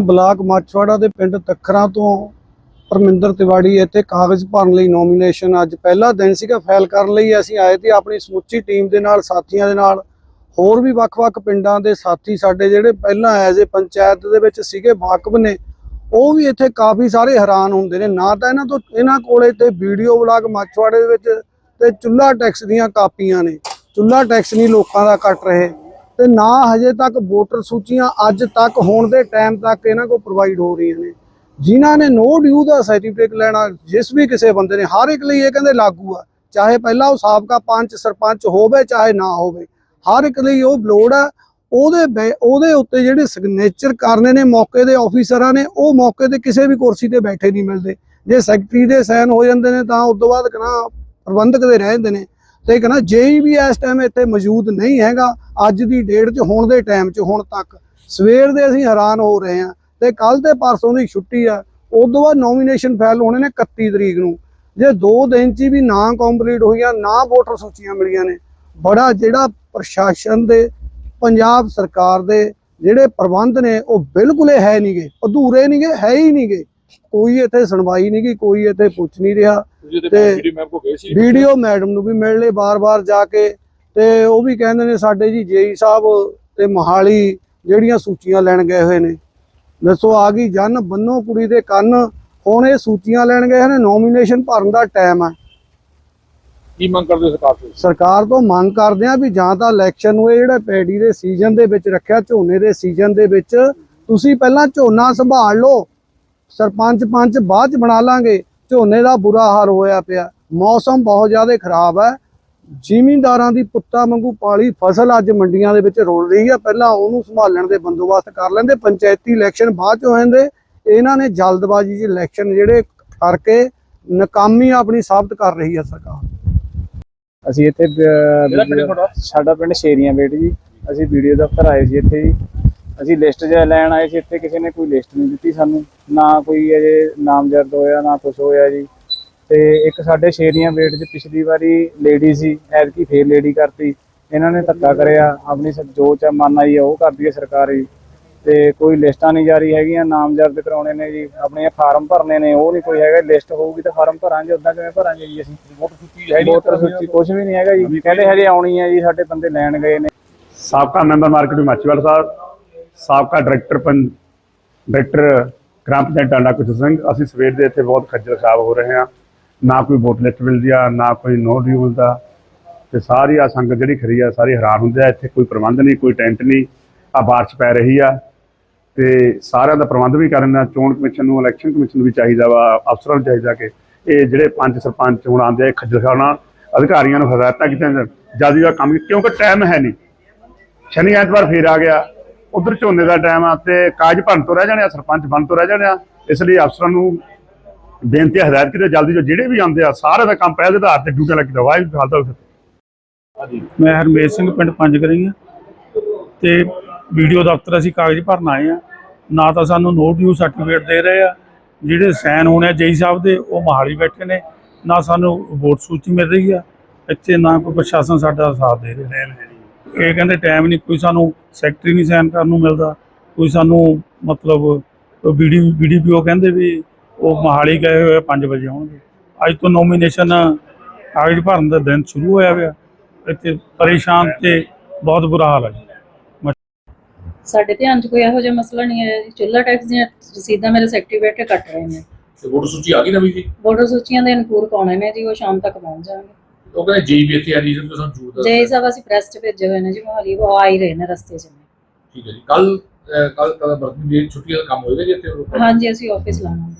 Block Machhiwara ਦੇ ਪਿੰਡ ਤਖਰਾਂ ਤੋਂ ਪਰਮਿੰਦਰ ਤਿਵਾੜੀ ਇੱਥੇ ਕਾਗਜ਼ ਭਰਨ ਲਈ ਨੋਮੀਨੇਸ਼ਨ ਅੱਜ ਪਹਿਲਾ ਦਿਨ ਸੀਗਾ। ਫਾਈਲ ਕਰਨ ਲਈ ਅਸੀਂ ਆਏ ਤੇ ਆਪਣੀ ਸਮੁੱਚੀ ਟੀਮ ਦੇ ਨਾਲ, ਸਾਥੀਆਂ ਦੇ ਨਾਲ, ਹੋਰ ਵੀ ਵੱਖ-ਵੱਖ ਪਿੰਡਾਂ ਦੇ ਸਾਥੀ ਸਾਡੇ ਜਿਹੜੇ ਪਹਿਲਾਂ ਐਜ਼ ਏ ਪੰਚਾਇਤ ਦੇ ਵਿੱਚ ਸੀਗੇ, ਵਾਕਬ ਨੇ, ਉਹ ਵੀ ਇੱਥੇ ਕਾਫੀ ਸਾਰੇ ਹੈਰਾਨ ਹੁੰਦੇ ਨੇ। ਨਾ ਤਾਂ ਇਹਨਾਂ ਤੋਂ, ਇਹਨਾਂ ਕੋਲੇ ਤੇ ਵੀਡੀਓ ਵਲਾਗ ਮਾਛਵਾੜੇ ਦੇ ਵਿੱਚ ਤੇ ਚੁੱਲਾ ਟੈਕਸ ਦੀਆਂ ਕਾਪੀਆਂ ਨੇ। ਚੁੱਲਾ ਟੈਕਸ ਨਹੀਂ ਲੋਕਾਂ ਦਾ ਕੱਟ ਰਹੇ। ਤੇ ਨਾ ਹਜੇ ਤੱਕ ਵੋਟਰ ਸੂਚੀਆਂ ਅੱਜ ਤੱਕ ਹੋਣ ਦੇ ਟਾਈਮ ਤੱਕ ਇਹਨਾਂ ਕੋਲ ਪ੍ਰੋਵਾਈਡ ਹੋ ਰਹੀਆਂ ਨੇ। ਜਿਨ੍ਹਾਂ ਨੇ ਨੋ ਡਿਊ ਦਾ ਸਰਟੀਫਿਕੇਟ ਲੈਣਾ, ਜਿਸ ਵੀ ਕਿਸੇ ਬੰਦੇ ਨੇ, ਹਰ ਇੱਕ ਲਈ ਇਹ ਕਹਿੰਦੇ ਲਾਗੂ ਆ। ਚਾਹੇ ਪਹਿਲਾਂ ਉਹ ਸਾਬਕਾ ਪੰਚ, ਸਰਪੰਚ ਹੋਵੇ, ਚਾਹੇ ਨਾ ਹੋਵੇ, ਹਰ ਇੱਕ ਲਈ ਉਹ ਲੋੜ ਆ। ਉਹਦੇ ਬੈ- ਉਹਦੇ ਉੱਤੇ ਜਿਹੜੇ ਸਿਗਨੇਚਰ ਕਰਨੇ ਨੇ ਮੌਕੇ ਦੇ ਆਫੀਸਰਾਂ ਨੇ, ਉਹ ਮੌਕੇ ਤੇ ਕਿਸੇ ਵੀ ਕੁਰਸੀ ਤੇ ਬੈਠੇ ਨਹੀਂ ਮਿਲਦੇ। ਜੇ ਸੈਕਟਰੀ ਦੇ ਸਾਈਨ ਹੋ ਜਾਂਦੇ ਨੇ, ਤਾਂ ਉਸ ਤੋਂ ਬਾਅਦ ਕਹਣਾ ਪ੍ਰਬੰਧਕ ਦੇ ਰਹਿ ਜਾਂਦੇ ਨੇ। ਤੇ ਕਹਿੰਦਾ ਜੇਈ ਵੀ ਇਸ ਟਾਈਮ ਇੱਥੇ ਮੌਜੂਦ ਨਹੀਂ ਹੈਗਾ, ਅੱਜ ਦੀ ਡੇਟ 'ਚ, ਹੁਣ ਦੇ ਟਾਈਮ 'ਚ, ਹੁਣ ਤੱਕ, ਸਵੇਰ ਦੇ ਅਸੀਂ ਹੈਰਾਨ ਹੋ ਰਹੇ ਹਾਂ ਤੇ ਕੱਲ ਤੇ ਪਰਸੋਂ ਦੀ ਛੁੱਟੀ ਆ, ਉਸ ਤੋਂ ਬਾਅਦ ਨੋਮੀਨੇਸ਼ਨ ਫਾਈਲ ਹੋਣੇ ਨੇ 31 ਤਰੀਕ ਨੂੰ। ਜੇ 2 ਦਿਨ 'ਚ ਹੀ ਵੀ ਨਾ ਕੰਪਲੀਟ ਹੋਈਆਂ, ਨਾ ਵੋਟਰ ਸੂਚੀਆਂ ਮਿਲੀਆਂ ਨੇ, ਬੜਾ ਜਿਹੜਾ ਪ੍ਰਸ਼ਾਸਨ ਦੇ, ਪੰਜਾਬ ਸਰਕਾਰ ਦੇ ਜਿਹੜੇ ਪ੍ਰਬੰਧ ਨੇ, ਉਹ ਬਿਲਕੁਲ ਹੀ ਹੈ ਨਹੀਂਗੇ ਅਧੂਰੇ ਨਹੀਂਗੇ ਹੈ ਹੀ ਨਹੀਂਗੇ ਕੋਈ ਇੱਥੇ ਸੁਣਵਾਈ ਨਹੀਂਗੀ ਕੋਈ ਇੱਥੇ ਪੁੱਛ ਨਹੀਂ ਰਿਹਾ। ਤੇ ਵੀਡੀਓ ਕੋ ਮੈਡਮ ਨੂੰ ਵੀ ਮਿਲ ਲਏ ਬਾਰ-ਬਾਰ ਜਾ ਕੇ। ਤੇ ਉਹ ਵੀ ਕਹਿੰਦੇ ਨੇ ਸਾਡੇ ਜੀ ਜੇਈ ਸਾਹਿਬ ਤੇ ਮਹਾਲੀ ਜਿਹੜੀਆਂ ਸੂਚੀਆਂ ਲੈਣ ਗਏ ਹੋਏ ਨੇ। ਦੱਸੋ ਆ ਗਈ ਜਨ ਬੰਨੋ ਕੁੜੀ ਦੇ ਕੰਨ। ਹੁਣ ਇਹ ਸੂਚੀਆਂ ਲੈਣ ਗਏ ਨੇ ਨੋਮੀਨੇਸ਼ਨ ਭਰਨ ਦਾ ਟਾਈਮ ਹੈ ਕੀ ਮੰਗ ਕਰਦੇ ਸਰਕਾਰ ਤੋਂ? ਸਰਕਾਰ ਤੋਂ ਮੰਗ ਕਰਦੇ ਆ ਵੀ ਜਾਂ ਤਾਂ ਇਲੈਕਸ਼ਨ ਨੂੰ ਇਹ ਜਿਹੜਾ ਪੈਡੀ ਦੇ ਸੀਜ਼ਨ ਦੇ ਵਿੱਚ ਰੱਖਿਆ ਝੋਨੇ ਦੇ ਸੀਜ਼ਨ ਦੇ ਵਿੱਚ। ਤੁਸੀਂ ਪਹਿਲਾਂ ਝੋਨਾ ਸੰਭਾਲ ਲਓ। ਸਰਪੰਚ ਪੰਚ ਬਾਅਦ ਚ ਬਣਾ ਲਾਂਗੇ। ਝੋਨੇ ਦਾ ਬੁਰਾ ਹਾਲ ਹੋਇਆ ਪਿਆ। ਮੌਸਮ ਬਹੁਤ ਜ਼ਿਆਦਾ ਖਰਾਬ ਹੈ। ਜ਼ਿਮੀਂਦਾਰਾਂ ਦੀ ਪੁੱਤਾਂ ਵਾਂਗੂ ਪਾਲੀ ਫਸਲ ਅੱਜ ਮੰਡੀਆਂ ਦੇ ਵਿੱਚ ਰੋਲ ਰਹੀ ਹੈ। ਪਹਿਲਾਂ ਉਹਨੂੰ ਸੰਭਾਲਣ ਦੇ ਬੰਦੋਬਸਤ ਕਰ ਲੈਂਦੇ ਪੰਚਾਇਤੀ ਇਲੈਕਸ਼ਨ ਬਾਅਦ ਚ ਹੋ ਜਾਂਦੇ ਇਹਨਾਂ ਨੇ ਜਲਦਬਾਜ਼ੀ 'ਚ ਇਲੈਕਸ਼ਨ ਜਿਹੜੇ ਕਰਕੇ ਨਾਕਾਮੀ ਆਪਣੀ ਸਾਬਤ ਕਰ ਰਹੀ ਹੈ ਸਰਕਾਰ। ਅਸੀਂ ਇੱਥੇ? ਸਾਡਾ ਪਿੰਡ ਸ਼ੇਰੀਆਂ ਬੇਟ ਜੀ। ਅਸੀਂ ਵੀਡੀਓ ਦਫ਼ਤਰ ਆਏ ਸੀ ਇੱਥੇ ਜੀ। ਅਸੀਂ ਲਿਸਟ ਜਿਹਾ ਲੈਣ ਆਏ ਸੀ ਇੱਥੇ ਕਿਸੇ ਨੇ ਕੋਈ ਲਿਸਟ ਨਹੀਂ ਦਿੱਤੀ ਸਾਨੂੰ। ਨਾ ਕੋਈ ਅਜੇ ਨਾਮਜ਼ਦ ਹੋਇਆ ਨਾ ਕੁਝ ਹੋਇਆ ਜੀ। ਤੇ ਇੱਕ ਸਾਡੇ ਸ਼ੇਰੀਆਂ ਬੇਟ 'ਚ ਪਿਛਲੀ ਵਾਰੀ ਲੇਡੀ ਸੀ ਐਤਕੀ ਫੇਰ ਲੇਡੀ ਕਰਤੀ। ਇਹਨਾਂ ਨੇ ਧੱਕਾ ਕਰਿਆ ਆਪਣੀ ਸ- ਜੋ ਚ ਮਨ ਆਈ ਆ ਉਹ ਕਰਦੀ ਹੈ ਸਰਕਾਰ ਜੀ। ਤੇ ਕੋਈ ਲਿਸਟਾਂ ਨਹੀਂ ਜਾਰੀ ਹੈਗੀਆਂ ਨਾਮਜ਼ਦ ਕਰਾਉਣੇ ਨੇ ਜੀ ਆਪਣੇ ਫਾਰਮ ਭਰਨੇ ਨੇ ਉਹ ਨਹੀਂ ਕੋਈ ਹੈਗਾ। ਲਿਸਟ ਹੋਊਗੀ ਤਾਂ ਫਾਰਮ ਭਰਾਂਗੇ ਉਦਾਂ ਕਿਵੇਂ ਭਰਾਂਗੇ ਜੀ ਅਸੀਂ? ਵੋਟਰ ਸੂਚੀ ਹੈ ਨਹੀਂ ਵੋਟਰ ਸੂਚੀ ਕੁਝ ਵੀ ਨਹੀਂ ਹੈਗਾ ਜੀ। ਕਹਿੰਦੇ ਹਜੇ ਆਉਣੀ ਹੈ ਜੀ ਸਾਡੇ ਬੰਦੇ ਲੈਣ ਗਏ ਨੇ। ਸਾਬਕਾ ਮੈਂਬਰ ਮਾਰਕੀਟ ਮਾਚੀਵਾਲ ਸਾਹਿਬ। ਸਾਬਕਾ ਡਾਇਰੈਕਟਰ ਪੰ, ਡਾਇਰੈਕਟਰ ਗ੍ਰਾਮ ਪੰਚਾਇਤ ਡਾਂਡਾ ਕੁਝ ਸਿੰਘ, ਅਸੀਂ ਸਵੇਰ ਦੇ ਇੱਥੇ ਬਹੁਤ ਖੱਜਲ ਖਰਾਬ ਹੋ ਰਹੇ ਹਾਂ। ਨਾ ਕੋਈ ਵੋਟ ਲਿਸਟ ਮਿਲਦੀ ਆ, ਨਾ ਕੋਈ ਨੋ ਡਿਊ ਮਿਲਦਾ। ਤੇ ਸਾਰੀ ਆ ਸੰਗਤ ਜਿਹੜੀ ਖਰੀ ਆ, ਸਾਰੀ ਹੈਰਾਨ ਹੁੰਦੇ ਆ, ਇੱਥੇ ਕੋਈ ਪ੍ਰਬੰਧ ਨਹੀਂ, ਕੋਈ ਟੈਂਟ ਨਹੀਂ, ਆ ਬਾਰਿਸ਼ ਪੈ ਰਹੀ ਆ। ਤੇ ਸਾਰਿਆਂ ਦਾ ਪ੍ਰਬੰਧ ਵੀ ਕਰਨ ਚੋਣ ਕਮਿਸ਼ਨ ਨੂੰ, ਇਲੈਕਸ਼ਨ ਕਮਿਸ਼ਨ ਨੂੰ ਵੀ ਚਾਹੀਦਾ ਵਾ, ਅਫਸਰਾਂ ਨੂੰ ਚਾਹੀਦਾ ਕਿ ਇਹ ਜਿਹੜੇ ਪੰਜ ਸਰਪੰਚ ਹੁਣ ਆਉਂਦੇ ਆ ਖੱਜਲ ਖਰਾਬ ਨਾਲ ਅਧਿਕਾਰੀਆਂ ਨੂੰ ਹਦਾਇਤਾਂ ਕੀਤੀਆਂ ਜਾਣ। ਜਲਦੀ ਦਾ ਕੰਮ, ਕਿਉਂਕਿ ਟਾਈਮ ਹੈ ਨਹੀਂ। ਸ਼ਨੀ ਐਤਵਾਰ ਫੇਰ ਆ ਗਿਆ। ਉਧਰ ਝੋਨੇ ਦਾ ਟਾਈਮ ਆ ਤੇ ਕਾਜ ਭਰਨ ਤੋਂ ਰਹਿ ਜਾਣੇ ਆ ਸਰਪੰਚ ਬਣ ਤੋਂ ਰਹਿ ਜਾਣੇ ਆ। ਇਸ ਲਈ ਅਫਸਰਾਂ ਨੂੰ ਬੇਨਤੀ ਹੈ, ਹਦਾਇਤ ਕੀਤੀ ਜਲਦੀ ਜੋ ਜਿਹੜੇ ਵੀ ਆਉਂਦੇ ਆ ਸਾਰੇ ਦਾ ਕੰਮ ਪਹਿਲ ਦੇ ਆਧਾਰ ਤੇ ਡਿਊਟੀ ਲੱਗੀ ਦਾ ਵਾਹਿਗੁਰੂ ਖਾਲਸਾ ਵਾਹਿਗੁਰੂ ਫਤਿਹ। ਮੈਂ ਹਰਮੇਸ਼ ਸਿੰਘ ਪਿੰਡ ਪੰਜ ਕਰੀ ਤੇ ਵੀਡੀਓ ਦਫ਼ਤਰ ਅਸੀਂ ਕਾਗਜ਼ ਭਰਨ ਆਏ ਆ। ਨਾ ਤਾਂ ਸਾਨੂੰ ਨੋ ਡਿਊ ਸਰਟੀਫਿਕੇਟ ਦੇ ਰਹੇ ਆ। ਜਿਹੜੇ ਸਾਈਨ ਹੋਣੇ ਆ ਜੇਈ ਸਾਹਿਬ ਦੇ ਉਹ ਮਹਾਲੀ ਬੈਠੇ ਨੇ। ਨਾ ਸਾਨੂੰ ਵੋਟ ਸੂਚੀ ਮਿਲ ਰਹੀ ਆ। ਇੱਥੇ ਨਾ ਕੋਈ ਪ੍ਰਸ਼ਾਸਨ ਸਾਡਾ ਸਾਥ ਦੇ ਰਿਹਾ। ਇਹ ਕਹਿੰਦੇ ਟਾਈਮ ਨਹੀਂ ਕੋਈ ਸਾਨੂੰ ਸੈਕਟਰੀ ਨਹੀਂ ਸਾਈਨ ਕਰਨ ਨੂੰ ਮਿਲਦਾ ਕੋਈ ਸਾਨੂੰ ਮਤਲਬ ਵੀਡੀ ਵੀਡੀਪੀਓ ਕਹਿੰਦੇ ਵੀ ਉਹ ਮਹਾਲੀ ਗਏ ਹੋਏ 5 ਵਜੇ ਆਉਣਗੇ। ਅੱਜ ਤੋਂ ਨੋਮੀਨੇਸ਼ਨ ਕਾਗਜ਼ ਭਰਨ ਦਾ ਦਿਨ ਸ਼ੁਰੂ ਹੋਇਆ ਪਿਆ। ਇੱਥੇ ਪਰੇਸ਼ਾਨ ਤੇ ਬਹੁਤ ਬੁਰਾ ਹਾਲ ਹੈ ਜੀ। ਸਾਡੇ ਧਿਆਨ 'ਚ ਕੋਈ ਇਹੋ ਜਿਹਾ ਮਸਲਾ ਨਹੀਂ ਹੈ ਜੀ। ਚੁੱਲ੍ਹਾ ਟੈਕਸ ਦੀਆਂ ਰਸੀਦਾਂ ਮੇਰੇ ਸੈਕਟਰੀ ਬੈਠ ਕੱਟ ਰਹੇ ਨੇ। ਤੇ ਵੋਟਰ ਸੂਚੀ ਆ ਗਈ ਨਵੀਂ ਜੀ? ਵੋਟਰ ਸੂਚੀਆਂ ਦੇ ਅਨੁਕੂਲ ਪਾਉਣੇ ਨੇ ਜੀ ਉਹ ਸ਼ਾਮ ਤੱਕ ਪਹੁੰਚ ਜਾਣਗੇ। ਉਹ ਕਹਿੰਦੇ ਜੀਬੀ ਇੱਥੇ ਆ ਰੀਜ਼ਨ ਤੋਂ ਸਾਨੂੰ ਜ਼ਰੂਰਤ ਜੈ ਹੈ ਸਾਹਿਬ ਅਸੀਂ ਪ੍ਰੈਸ 'ਚ ਭੇਜੇ ਹੋਏ ਨੇ ਜੀ ਮੋਹਾਲੀ ਉਹ ਆ ਹੀ ਰਹੇ ਨੇ ਰਸਤੇ 'ਚ। ਨੇ ਠੀਕ ਹੈ ਜੀ। ਕੱਲ ਕੱਲ ਕੱਲ ਬਰਤਨ ਦੀ ਛੁੱਟੀ ਦਾ ਕੰਮ ਹੋਏਗਾ ਜੀ ਇੱਥੇ? ਹਾਂਜੀ ਅਸੀਂ ਆਫਿਸ ਲਾਵਾਂਗੇ।